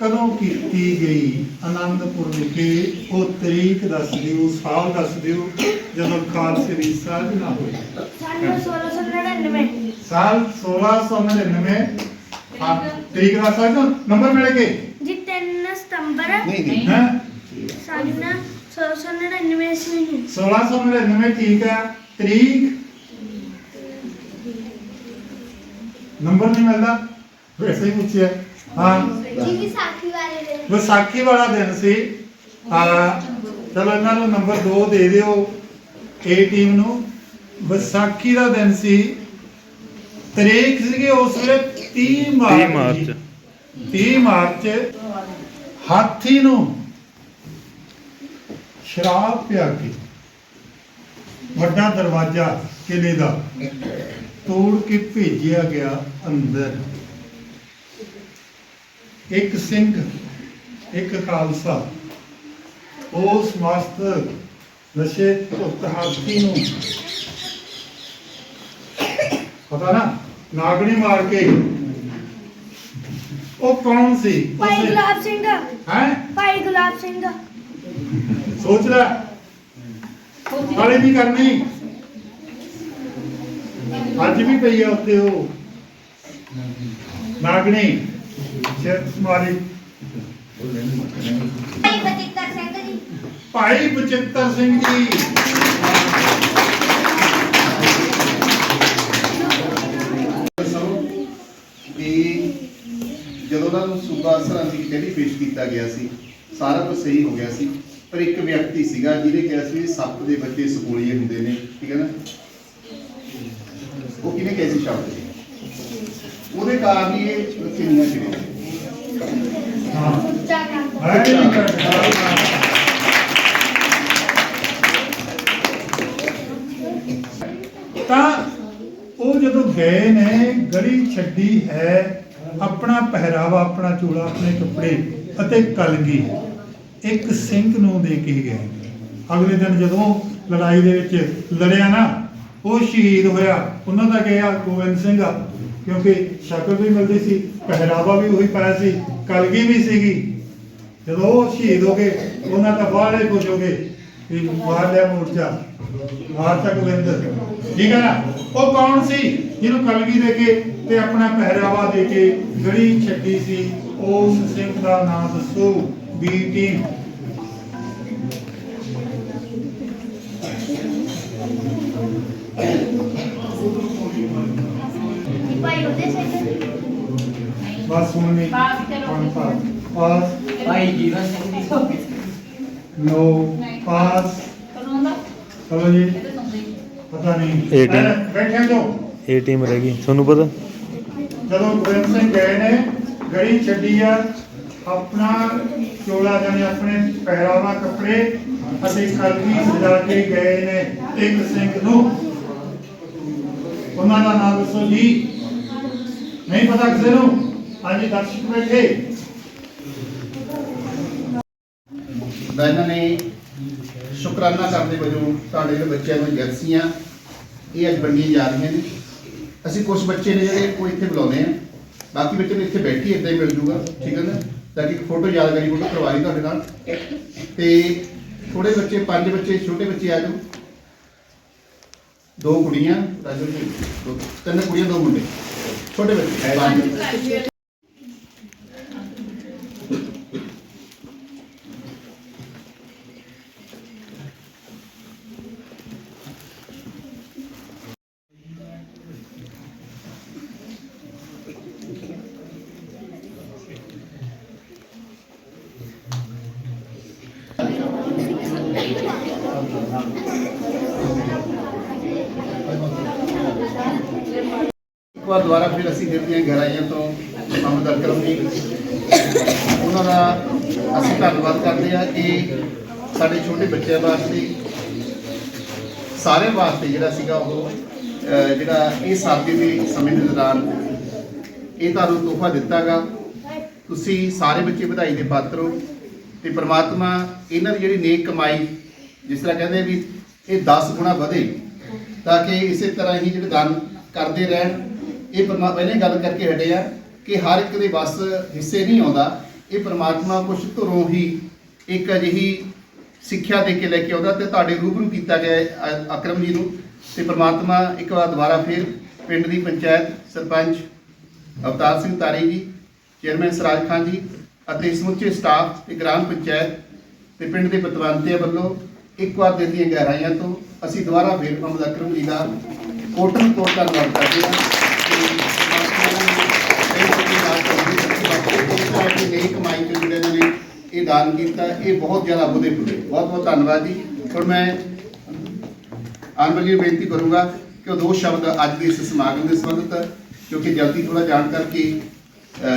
ਕਦੋਂ ਕੀਤੀ ਗਈ ਆਨੰਦਪੁਰ ਵਿਖੇ? ਉਹ ਤਰੀਕ ਦੱਸ ਦਿਓ ਸਾਲ ਦੱਸ ਦਿਓ ਜਦੋਂ ਖਾਲਸੇ ਦੀ ਸਾਜਨਾ ਹੋਈ। ਸਾਨੂੰ 1699 ਸਾਲ 1699 ਹਾਂ ਤਰੀਕ ਦੱਸ ਸਕਦੇ ਹੋ ਨੰਬਰ ਮਿਲ ਗਏ? ਜੀ 3 ਸਤੰਬਰ। ਨਹੀਂ ਨਹੀਂ। ਹੈ? ਸਨ 1699 ਈਸਵੀ ਨੂੰ 1699 ਠੀਕ ਹੈ ਤਰੀਕ? ਨੰਬਰ ਨਹੀਂ ਮਿਲਦਾ। ਵੈਸੇ ਹੀ ਪੁੱਛਿਆ। ਹਾਂ। ਜੀ ਵਿਸਾਖੀ ਵਾਲੇ ਦਿਨ। ਵਿਸਾਖੀ ਵਾਲਾ ਦਿਨ ਸੀ ਆ ਚਲੋ ਇਹਨਾਂ ਨੂੰ ਨੰਬਰ 2 ਦੇ ਦਿਓ ਏ ਟੀਮ ਨੂੰ। ਵਿਸਾਖੀ ਦਾ ਦਿਨ ਸੀ। ਤਰੀਕ ਸੀਗੀ ਉਸ ਵੇਲੇ 30 ਮਾਰਚ 30 ਮਾਰਚ। 30 ਮਾਰਚ ਹਾਥੀ ਨੂੰ ਸ਼ਰਾਬ ਪਿਆ ਕੇ ਵੱਡਾ ਦਰਵਾਜ਼ਾ ਕਿਲੇ ਦਾ ਤੋੜ ਕੇ ਭੇਜਿਆ ਗਿਆ ਅੰਦਰ। ਇੱਕ ਸਿੰਘ ਇੱਕ ਖਾਲਸਾ। ਉਸ ਮਸਤ ਨਸ਼ੇ ਧੁੱਤ ਹਾਥੀ ਨੂੰ ਪਤਾ ਨਾ ਨਾਗਣੀ ਮਾਰ ਕੇ ਉਹ ਕੌਣ ਸੀ? ਭਾਈ ਗੁਲਾਬ ਸਿੰਘ। ਹੈ? ਭਾਈ ਗੁਲਾਬ ਸਿੰਘ। ਸੋਚ ਲੈ। ਹਾਲੇ ਨਹੀਂ ਕਰਨੀ? ਅੱਜ ਵੀ ਪਈ ਆ ਉੱਤੇ ਉਹ। ਨਾਗਣੀ। ਭਾਈ ਬਚਿੱਤਰ ਸਿੰਘ ਜੀ। ਭਾਈ ਬਚਿੱਤਰ ਸਿੰਘ ਜੀ। ਦੱਸੋ ਵੀ ਜਦੋਂ ਉਹਨਾਂ ਨੂੰ ਸੂਬਾ ਅਸਰਾਂ ਦੀ ਜਿਹੜੀ ਪੇਸ਼ ਕੀਤਾ ਗਿਆ ਸੀ ਸਾਰਾ ਕੁਝ ਸਹੀ ਹੋ ਗਿਆ ਸੀ ਪਰ ਇੱਕ ਵਿਅਕਤੀ ਸੀਗਾ ਜਿਹਨੇ ਕਿਹਾ ਸੀ ਸੱਪ ਦੇ ਬੱਚੇ ਸਕੂਲੀਏ ਹੁੰਦੇ ਨੇ ਠੀਕ ਹੈ ਨਾ? ਉਹ ਕਿਹਨੇ ਕਿਹਾ ਸੀ ਸ਼ਬਦ? ਉਹਦੇ ਕਾਰਨ ਹੀ ਇਹ ਕਿੰਨੀਆਂ ਚਿੜੇ ਹਾਂ ਉੱਚਾ ਕੰਮ ਹੈ ਕਿ ਤਾਂ ਉਹ ਜਦੋਂ ਗਏ ਨੇ, ਗਲੀ ਛੱਡੀ ਹੈ, ਆਪਣਾ ਪਹਿਰਾਵਾ, ਆਪਣਾ ਚੋਲਾ ਆਪਣੇ ਕੱਪੜੇ ਅਤੇ ਕਲਗੀ। ਇੱਕ ਸਿੰਘ ਨੂੰ ਦੇ ਕੇ ਗਏ। ਅਗਲੇ ਦਿਨ ਜਦੋਂ ਲੜਾਈ ਦੇ ਵਿੱਚ ਲੜਿਆ ਨਾ ਉਹ ਸ਼ਹੀਦ ਹੋਇਆ। ਉਹਨਾਂ ਦਾ ਕਿਹਾ, ਗੋਬਿੰਦ ਸਿੰਘ ਕਿਉਂਕਿ ਸ਼ਕਲ ਵੀ ਮਿਲਦੀ ਸੀ, ਪਹਿਰਾਵਾ ਵੀ ਉਹੀ ਪਾਇਆ ਸੀ, ਕਲਗੀ ਵੀ ਸੀਗੀ। ਜਦੋਂ ਉਹ ਸ਼ਹੀਦ ਹੋ ਗਏ, ਉਹਨਾਂ ਦਾ ਬਾਹਲੇ ਖੁਸ਼ ਹੋ ਗਏ ਵੀ ਮਾਰ ਲਿਆ ਮੋਰਚਾ, ਮਾਰਤਾ ਗੋਬਿੰਦ। ਠੀਕ ਹੈ ਨਾ? ਉਹ ਕੌਣ ਸੀ? ਜਿਹਨੂੰ ਕਲਗੀ ਦੇ ਕੇ ਤੇ ਆਪਣਾ ਪਹਿਰਾਵਾ ਦੇ ਕੇ ਗੜੀ ਛੱਡੀ ਸੀ, ਉਸ ਸਿੰਘ ਦਾ ਨਾਮ ਦੱਸੋ ਬੀ ਟੀਮ। ਬਸ ਹੁਣ ਨਹੀਂ। ਪਾਸ ਕਰੋ। ਹੁਣ ਪਾਸ ਭਾਈ ਜੀਵਨ ਸਿੰਘ ਜੀ ਨੋ ਪਾਸ। ਚਲੋ ਜੀ। ਪਤਾ ਨਹੀਂ. ਪਹਿਲਾਂ ਬੈਠੇ ਜੋ। ਇਹ ਟੀਮ ਰਹਿ ਗਈ। ਤੁਹਾਨੂੰ ਪਤਾ? ਜਦੋਂ ਗੋਬਿੰਦ ਸਿੰਘ ਗਏ ਨੇ। ਗੜੀ ਛੱਡੀ ਆ। ਆਪਣਾ ਚੋਲਾ ਜਾਨੇ ਆਪਣੇ ਪਹਿਰਾਵਾ ਕੱਪੜੇ। ਅਤੇ ਕਲਗੀ ਸਜਾ ਕੇ ਗਏ ਨੇ ਇੱਕ ਸਿੰਘ ਨੂੰ। ਉਹਨਾਂ ਦਾ ਨਾਮ ਦੱਸੋ ਜੀ। ਨਹੀਂ ਪਤਾ ਕਿਸੇ ਨੂੰ? ਹਾਂਜੀ, ਦਰਸ਼ਕ ਬੈਠੇ। ਦਾ ਇਹਨਾਂ ਨੇ ਸ਼ੁਕਰਾਨਾ ਕਰਦੇ ਵਜੋਂ ਤੁਹਾਡੇ ਜਿਹੜੇ ਬੱਚਿਆਂ ਨੂੰ ਜਰਸੀਆਂ, ਇਹ ਅੱਜ ਵੰਡੀਆਂ ਜਾ ਰਹੀਆਂ ਨੇ। ਅਸੀਂ ਕੁਝ ਬੱਚੇ ਨੇ ਜਿਹੜੇ, ਉਹ ਇੱਥੇ ਬੁਲਾਉਣੇ ਆ। ਬਾਕੀ ਬੱਚੇ ਨੂੰ ਇੱਥੇ ਬੈਠੀ, ਇੱਦਾਂ ਹੀ ਮਿਲ ਜੂਗਾ, ਠੀਕ ਹੈ ਨਾ? ਤਾਂ ਕਿ ਫੋਟੋ, ਯਾਦਗਾਰੀ ਫੋਟੋ ਕਰਵਾ ਲਈ ਤੁਹਾਡੇ ਨਾਲ। ਤੇ ਥੋੜੇ ਬੱਚੇ, ਪੰਜ ਬੱਚੇ, ਛੋਟੇ ਬੱਚੇ ਆ ਜਾਓ। ਦੋ ਕੁੜੀਆਂ, ਰਾਜੂ ਜੀ, ਦੋ- ਤਿੰਨ ਕੁੜੀਆਂ, ਦੋ ਮੁੰਡੇ। ਛੋਟੇ ਬੱਚੇ, ਪੰਜ। ਵਾਰ ਦੁਬਾਰਾ ਫਿਰ ਅਸੀਂ ਫਿਰ ਦੀਆਂ ਗਹਿਰਾਈਆਂ ਤੋਂ ਸਮਦਰ ਕਰਾਂਗੇ ਉਹਨਾਂ ਦਾ ਅਸੀਂ ਧੰਨਵਾਦ ਕਰਦੇ ਹਾਂ ਕਿ ਸਾਡੇ ਛੋਟੇ ਬੱਚਿਆਂ ਵਾਸਤੇ, ਸਾਰਿਆਂ ਵਾਸਤੇ ਜਿਹੜਾ ਸੀਗਾ ਉਹ ਜਿਹੜਾ ਇਹ ਸਰਦੀ ਦੇ ਸਮੇਂ ਦੇ ਦੌਰਾਨ ਇਹ ਤੁਹਾਨੂੰ ਤੋਹਫਾ ਦਿੱਤਾਗਾ। ਤੁਸੀਂ ਸਾਰੇ ਬੱਚੇ ਵਧਾਈ ਦੇ ਪਾਤਰ ਹੋ ਤੇ ਪ੍ਰਮਾਤਮਾ ਇਹਨਾਂ ਦੀ ਜਿਹੜੀ ਨੇਕ ਕਮਾਈ, ਜਿਸ ਤਰ੍ਹਾਂ ਕਹਿੰਦੇ ਵੀ ਇਹ 10 ਗੁਣਾ ਵਧੇ, ਤਾਂ ਕਿ ਇਸੇ ਤਰ੍ਹਾਂ ਹੀ ਜਿਹੜੇ ਦਾਨ ਕਰਦੇ ਰਹਿਣ। ਇਹ ਪਰਮਾ, ਪਹਿਲੇ ਗੱਲ ਕਰਕੇ ਹਟੇ ਕਿ ਕਿ ਹਰ ਇੱਕ ਦੇ ਵੱਸ ਹਿੱਸੇ ਨਹੀਂ ਆਉਂਦਾ। ਇਹ ਪਰਮਾਤਮਾ ਕੁਝ ਧੁਰੋਂ ਹੀ ਇੱਕ ਅਜਿਹੀ ਸਿੱਖਿਆ ਦੇ ਕੇ ਲੈ ਕੇ ਆਉਂਦਾ ਤੇ ਤੁਹਾਡੇ ਰੂਬਰੂ ਕੀਤਾ ਗਿਆ ਅਕਰਮ ਜੀ ਨੂੰ। ਤੇ ਪਰਮਾਤਮਾ ਇੱਕ ਵਾਰ ਦੁਬਾਰਾ ਫਿਰ ਪਿੰਡ ਦੀ ਪੰਚਾਇਤ ਸਰਪੰਚ ਅਵਤਾਰ ਸਿੰਘ ਤਾਰੀ ਜੀ, ਚੇਅਰਮੈਨ ਸਰਾਜ ਖਾਨ ਜੀ ਅਤੇ ਸਮੁੱਚੇ ਸਟਾਫ ਤੇ ਗ੍ਰਾਮ ਪੰਚਾਇਤ ਤੇ ਪਿੰਡ ਦੇ ਪਤਵੰਤਿਆਂ ਵੱਲੋਂ ਇੱਕ ਵਾਰ ਦਿਲ ਗਹਿਰਾਈਆਂ ਤੋਂ ਅਸੀਂ ਦੁਬਾਰਾ ਫਿਰ ਮੁਹੰਮਦ ਅਕਰਮ ਜੀ ਦਾ ਕੋਟਨ ਕੋਟ ਧੰਨਵਾਦ ਕਰਦੇ ਹਾਂ। ਬਾਤ ਹੈ ਇਸ ਤਰ੍ਹਾਂ ਦੀ ਨਈ ਕਮਾਈ ਤੋਂ ਜਿਹੜੇ ਇਹਨਾਂ ਨੇ ਇਹ ਦਾਨ ਕੀਤਾ ਇਹ ਬਹੁਤ ਜ਼ਿਆਦਾ ਬੁੱਧੇ ਪੁਰੇ ਬਹੁਤ ਬਹੁਤ ਧੰਨਵਾਦ ਜੀ। ਹੁਣ ਮੈਂ ਨੂੰ ਬੇਨਤੀ ਕਰੂੰਗਾ ਕਿ ਉਹ ਦੋ ਸ਼ਬਦ ਅੱਜ ਦੇ ਇਸ ਸਮਾਗਮ ਦੇ ਸੰਬੰਧਿਤ ਕਿਉਂਕਿ ਜਲਦੀ ਥੋੜਾ ਜਾਣ ਕਰਕੇ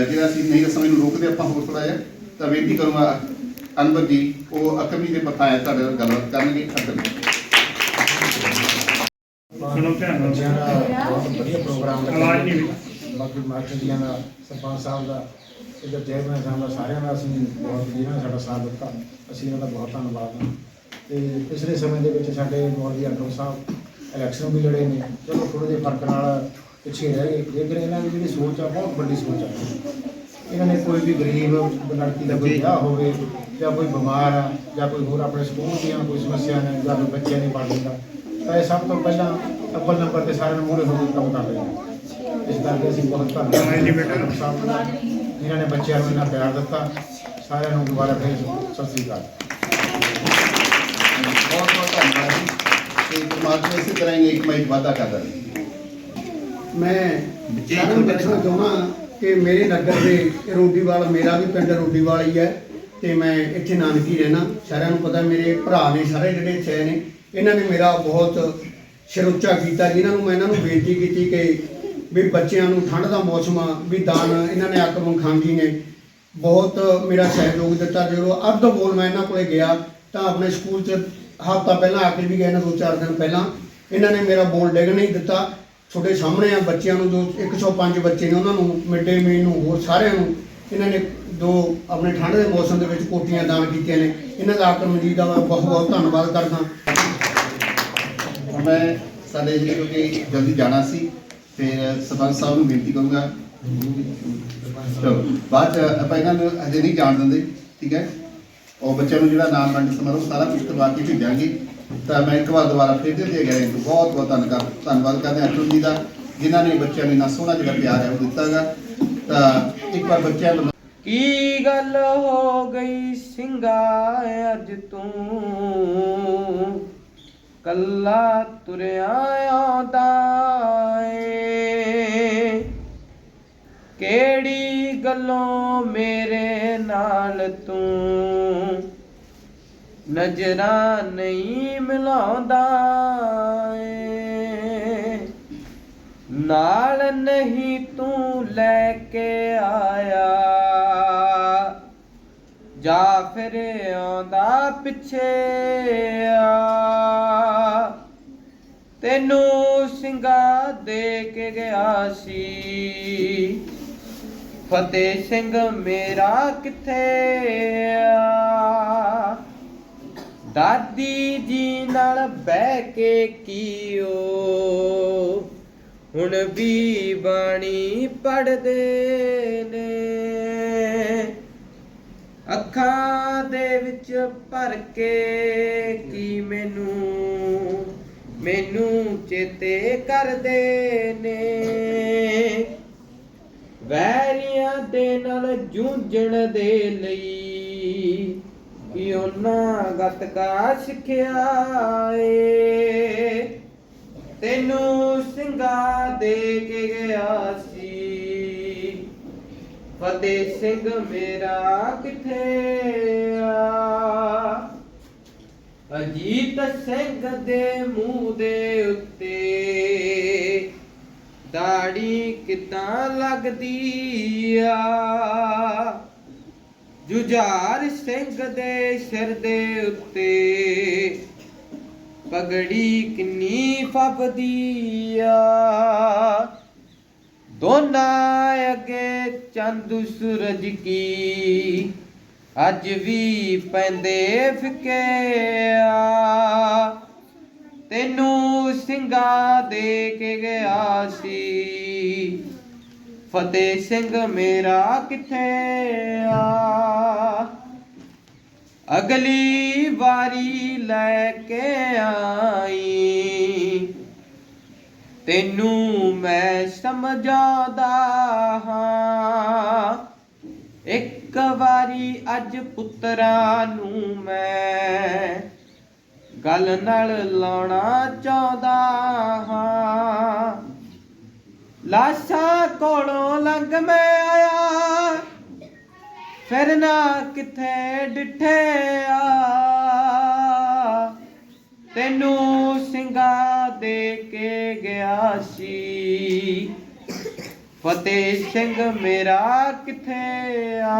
ਜਿਹੜਾ ਅਸੀਂ ਨਹੀਂ ਸਮੇਂ ਨੂੰ ਰੋਕਦੇ ਆਪਾਂ ਹੋਰ ਥੋੜਾ ਜਿਹਾ ਤਾਂ ਬੇਨਤੀ ਕਰੂੰਗਾ ਅਨਵਰ ਜੀ ਉਹ ਅਕਰਮੀ ਦੇ ਪਤਾ ਹੈ ਤੁਹਾਡੇ ਨਾਲ ਗੱਲਬਾਤ ਕਰਨਗੇ। ਅਕਰਮ। ਸੁਣੋ ਧਿਆਨ ਨਾਲ। ਬਹੁਤ ਵਧੀਆ ਪ੍ਰੋਗਰਾਮ ਲੱਗਿਆ ਆਵਾਜ਼ ਨਹੀਂ ਆਈ। ਬਾਕੀ ਮਾਸਟਰ ਜੀਆਂ ਦਾ ਸਰਪੰਚ ਸਾਹਿਬ ਦਾ ਇਹਦਾ ਚੇਅਰਮੈਨ ਸਾਹਿਬ ਦਾ ਸਾਰਿਆਂ ਦਾ ਅਸੀਂ ਬਹੁਤ ਜਿਹਨਾਂ ਨੇ ਸਾਡਾ ਸਾਥ ਦਿੱਤਾ। ਅਸੀਂ ਇਹਨਾਂ ਦਾ ਬਹੁਤ ਧੰਨਵਾਦ ਹਾਂ। ਤੇ ਪਿਛਲੇ ਸਮੇਂ ਦੇ ਵਿੱਚ ਸਾਡੇ ਮੌਲਵੀ ਅਕਰਮ ਸਾਹਿਬ ਇਲੈਕਸ਼ਨ ਵੀ ਲੜੇ ਨੇ। ਚਲੋ ਥੋੜੇ ਜਿਹੇ ਫ਼ਰਕ ਨਾਲ ਪਿੱਛੇ ਰਹਿ ਗਏ। ਲੇਕਿਨ ਇਹਨਾਂ ਦੀ ਜਿਹੜੀ ਸੋਚ ਆ ਬਹੁਤ ਵੱਡੀ ਸੋਚ ਆ। ਇਹਨਾਂ ਨੇ ਕੋਈ ਵੀ ਗਰੀਬ ਲੜਕੀ ਦਾ ਕੋਈ ਵਿਆਹ ਹੋਵੇ ਜਾਂ ਕੋਈ ਬਿਮਾਰ ਆ ਜਾਂ ਕੋਈ ਹੋਰ ਆਪਣੇ ਸਕੂਲ ਦੀਆਂ ਕੋਈ ਸਮੱਸਿਆ ਨੇ ਜਾਂ ਕੋਈ ਬੱਚਿਆਂ ਨਹੀਂ ਪੜ੍ਹ ਲੈਂਦਾ ਤਾਂ ਇਹ ਸਭ ਤੋਂ ਪਹਿਲਾਂ ਅੱਵਲ ਨੰਬਰ ਤੇ ਸਾਰਿਆਂ ਨੂੰ ਮੂਹਰੇ ਹੋ ਕੇ ਕੰਮ ਕਰ ਰਹੇ ਨੇ। ਇਸ ਕਰਕੇ ਅਸੀਂ ਬਹੁਤ ਧੰਨਵਾਦ। ਜੀ ਬੇਟਾ। ਸਾਹਿਬ ਜਿਨ੍ਹਾਂ ਨੇ ਬੱਚਿਆਂ ਨੂੰ ਇੰਨਾ ਪਿਆਰ ਦਿੱਤਾ। ਸਾਰਿਆਂ ਨੂੰ ਦੁਬਾਰਾ ਫਿਰ ਸਤਿ ਸ੍ਰੀ ਅਕਾਲ। ਬਹੁਤ ਬਹੁਤ ਧੰਨਵਾਦ ਜੀ। ਤੇ ਪਰਮਾਤਮਾ ਇਸੇ ਤਰ੍ਹਾਂ ਹੀ ਇੱਕ ਮਾਈ ਵਾਅਦਾ ਕਰਦਾ ਮੈਂ ਸਾਰਿਆਂ ਨੂੰ ਦੱਸਣਾ ਚਾਹੁੰਦਾ ਕਿ ਮੇਰੇ ਨਗਰ ਦੇ ਰੋਡੀਵਾਲ ਮੇਰਾ ਵੀ ਪਿੰਡ ਰੋਡੀਵਾਲ ਹੀ ਹੈ ਤੇ ਮੈਂ ਇੱਥੇ ਨਾਨਕੀ ਰਹਿਣਾ ਸਾਰਿਆਂ ਨੂੰ ਪਤਾ ਮੇਰੇ ਭਰਾ ਨੇ ਸਾਰੇ ਜਿਹੜੇ ਇੱਥੇ ਨੇ ਇਹਨਾਂ ਨੇ ਮੇਰਾ ਬਹੁਤ ਸ਼ਰੁੱਚਾ ਕੀਤਾ। ਜਿਨ੍ਹਾਂ ਨੂੰ ਮੈਂ ਇਹਨਾਂ ਨੂੰ ਬੇਨਤੀ ਕੀਤੀ ਕਿ ਵੀ ਬੱਚਿਆਂ ਨੂੰ ਠੰਡ ਦਾ ਮੌਸਮ ਆ, ਵੀ ਦਾਨ ਇਹਨਾਂ ਨੇ ਆਕਰਮ ਖਾਂਗੀ ਨੇ। ਬਹੁਤ ਮੇਰਾ ਸਹਿਯੋਗ ਦਿੱਤਾ, ਜਦੋਂ ਅਰਧ ਬੋਲ ਮੈਂ ਇਹਨਾਂ ਕੋਲੇ ਗਿਆ, ਤਾਂ ਆਪਣੇ ਸਕੂਲ 'ਚ ਹਫ਼ਤਾ ਪਹਿਲਾਂ ਆ ਕੇ ਵੀ ਗਏ ਨੇ, ਦੋ ਚਾਰ ਦਿਨ ਪਹਿਲਾਂ। ਇਹਨਾਂ ਨੇ ਮੇਰਾ ਬੋਲ ਡਿੱਗ ਨਹੀਂ ਦਿੱਤਾ। ਤੁਹਾਡੇ ਸਾਹਮਣੇ ਆ ਬੱਚਿਆਂ ਨੂੰ ਜੋ 105 ਬੱਚੇ ਨੇ ਉਹਨਾਂ ਨੂੰ, ਮਿਡ ਡੇ ਮੀਲ ਨੂੰ, ਹੋਰ ਸਾਰਿਆਂ ਨੂੰ। ਇਹਨਾਂ ਨੇ ਦੋ ਆਪਣੇ ਠੰਡ ਦੇ ਮੌਸਮ ਦੇ ਵਿੱਚ ਕੋਟੀਆਂ ਦਾਨ ਕੀਤੀਆਂ ਨੇ। ਇਹਨਾਂ ਦਾ ਆਕਰਮ ਜੀ ਦਾ ਮੈਂ ਬਹੁਤ ਬਹੁਤ ਧੰਨਵਾਦ ਕਰਦਾ। ਮੈਂ ਸਾਡੇ ਜਿਹੜੇ ਕਿਉਂਕਿ ਜਲਦੀ ਜਾਣਾ ਸੀ ਫਿਰ ਸਰਪੰਚ ਸਾਹਿਬ ਨੂੰ ਬੇਨਤੀ ਕਰੂੰਗਾ। ਚਲੋ, ਬਾਅਦ ਆਪਾਂ ਇਹਨਾਂ ਨੂੰ ਅਜੇ ਨਹੀਂ ਜਾਣ ਦਿੰਦੇ, ਠੀਕ ਹੈ? ਉਹ ਬੱਚਿਆਂ ਨੂੰ ਜਿਹੜਾ ਨਾਮ ਵੰਡ ਸਮਾਰੋਹ ਸਾਰਾ ਕੁਝ ਕਰਵਾ ਕੇ ਭੇਜਾਂਗੇ। ਤਾਂ ਮੈਂ ਇੱਕ ਵਾਰ ਦੁਬਾਰਾ ਫਿਰ ਦੇ ਦੇ ਗਏ ਬਹੁਤ ਬਹੁਤ ਧੰਨਵਾਦ ਧੰਨਵਾਦ ਕਰਦੇ ਹਾਂ ਅਰਜੁਨ ਜੀ ਦਾ, ਜਿਨ੍ਹਾਂ ਨੇ ਬੱਚਿਆਂ ਨੂੰ ਇੰਨਾ ਸੋਹਣਾ ਜਿਹੜਾ ਪਿਆਰ ਹੈ ਉਹ ਦਿੱਤਾਗਾ। ਤਾਂ ਇੱਕ ਵਾਰ ਬੱਚਿਆਂ ਨੂੰ ਕੀ ਗੱਲ ਹੋ ਗਈ ਸਿੰਘਾ ਅੱਜ ਤੂੰ? ਕੱਲਾ ਤੁਰਿਆ ਆਉਂਦਾ ਕਿਹੜੀ ਮੇਰੇ ਨਾਲ ਤੂੰ ਨਜ਼ਰਾਂ ਨਹੀਂ ਮਿਲਾਉਂਦਾ ਏ। ਨਾਲ ਨਹੀਂ ਤੂੰ ਲੈ ਕੇ ਆਇਆ। ਜਾ ਫਿਰ ਆਉਂਦਾ ਪਿੱਛੇ ਆ। ਤੈਨੂੰ ਸਿੰਘਾ ਦੇ ਕੇ ਗਿਆ ਸੀ। ਫਤਿਹ ਸਿੰਘ ਮੇਰਾ ਕਿੱਥੇ ਆ? ਦਾਦੀ ਜੀ ਨਾਲ ਬਹਿ ਕੇ ਕੀਓ? ਹੁਣ ਵੀ ਬਾਣੀ ਪੜਦੇ ਨੇ। ਅੱਖਾਂ ਦੇ ਵਿੱਚ ਭਰ ਕੇ ਕੀ ਮੈਨੂੰ? ਮੈਨੂੰ ਚੇਤੇ ਕਰਦੇ ਨੇ। ਵੈਰੀ ਦੇ ਨਾਲ ਜੂਝਣ ਦੇ ਲਈ ਕਿ ਉਹਨਾਂ ਗਤਕਾ ਸਿੱਖਿਆ ਏ ਤੈਨੂੰ ਸਿੰਘਾ ਦੇ ਕੇ ਗਿਆ ਸੀ। ਫਤਿਹ ਸਿੰਘ ਮੇਰਾ ਕਿੱਥੇ ਆ? ਅਜੀਤ ਸਿੰਘ ਦੇ ਮੂੰਹ ਦੇ ਉੱਤੇ ਦਾੜੀ ਕਿਦਾਂ ਲੱਗਦੀ ਆ? ਜੁਝਾਰ ਸਿੰਘ ਦੇ ਸਿਰ ਦੇ ਉੱਤੇ ਪਗੜੀ ਕਿੰਨੀ ਫੱਬਦੀ ਆ? ਦੋਨਾਂ ਅੱਗੇ ਚੰਦ ਸੂਰਜ ਕੀ ਅੱਜ ਵੀ ਪੈਂਦੇ ਫਿੱਕੇ ਆ? ਤੈਨੂੰ ਸਿੰਘਾ ਦੇ ਕੇ ਗਿਆ ਸੀ। ਫਤਿਹ ਸਿੰਘ ਮੇਰਾ ਕਿੱਥੇ ਆ? ਅਗਲੀ ਵਾਰੀ ਲੈ ਕੇ ਆਈ। ਤੈਨੂੰ ਮੈਂ ਸਮਝਾਦਾ ਹਾਂ। ਇੱਕ ਵਾਰੀ ਅੱਜ ਪੁੱਤਰਾਂ ਨੂੰ ਮੈਂ ਗੱਲ ਨਾਲ ਲਾਉਣਾ ਚਾਹੁੰਦਾ ਹਾਂ। ਲਾਸ਼ਾ ਕੋਲੋਂ ਲੰਘ ਮੈਂ ਆਇਆ। ਫਿਰ ਨਾ ਕਿੱਥੇ ਡਿਠਿਆ ਤੈਨੂੰ ਸਿੰਘਾ ਦੇ ਕੇ ਗਿਆ ਸੀ। ਫਤਿਹ ਸਿੰਘ ਮੇਰਾ ਕਿੱਥੇ ਆ?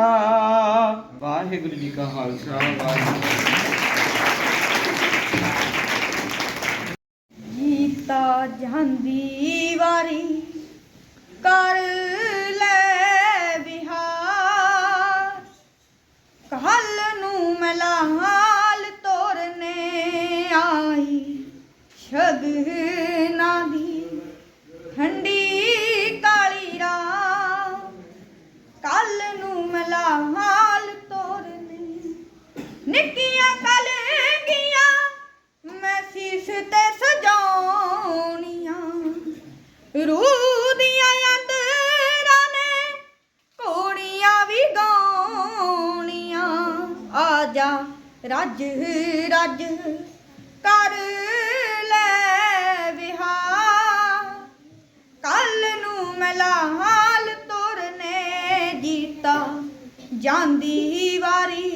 ਵਾਹਿਗੁਰੂ ਜੀ ਕਾ ਖਾਲਸਾ, ਵਾਹਿਗੁਰੂ ਜੀ ਜਾਂਦੀ ਵਾਰੀ। ਕਰ ਲੈ ਵਿਹਾਰ। ਕੱਲ ਨੂੰ ਮਲਾਲ ਤੋਰਨੇ ਆਈ। ਸ਼ਗਨਾ ਦੀ ਠੰਡੀ ਕਾਲੀ ਰਾਤ ਕੱਲ ਨੂੰ ਮਲਾਲ ਤੋਰਨੇ। ਨਿੱਕੀਆਂ ਕਲਗੀਆਂ ਮੈਂ ਸੀਸ ਤੇ ਸਜਾਉਣੀਆਂ ਰੱਜ ਰੱਜ ਕਰ ਲੈ ਵਿਹਾਰ ਕੱਲ ਨੂੰ ਮਲਾਲ ਤੁਰਨੇ ਜੀਤਾ। ਜਾਂਦੀ ਵਾਰੀ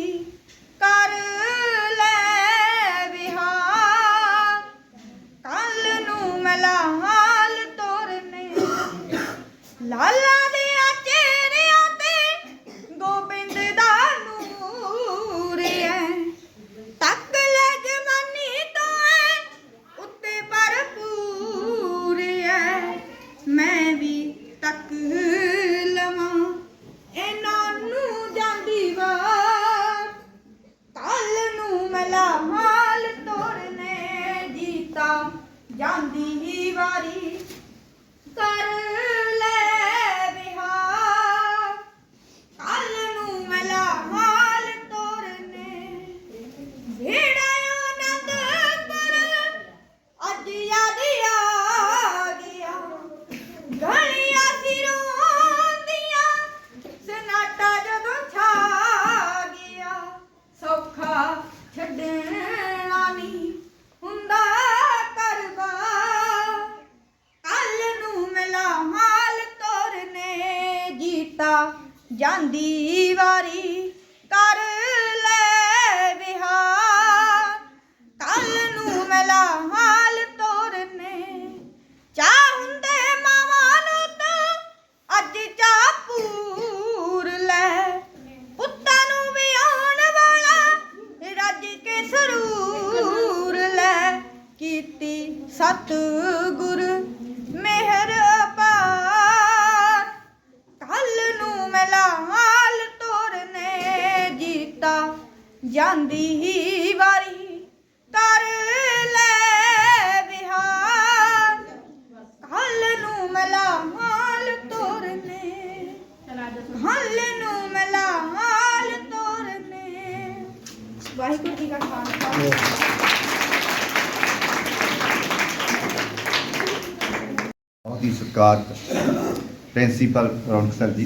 ਪ੍ਰਿੰਸੀਪਲ ਰੌਣਕ ਸਰ ਜੀ,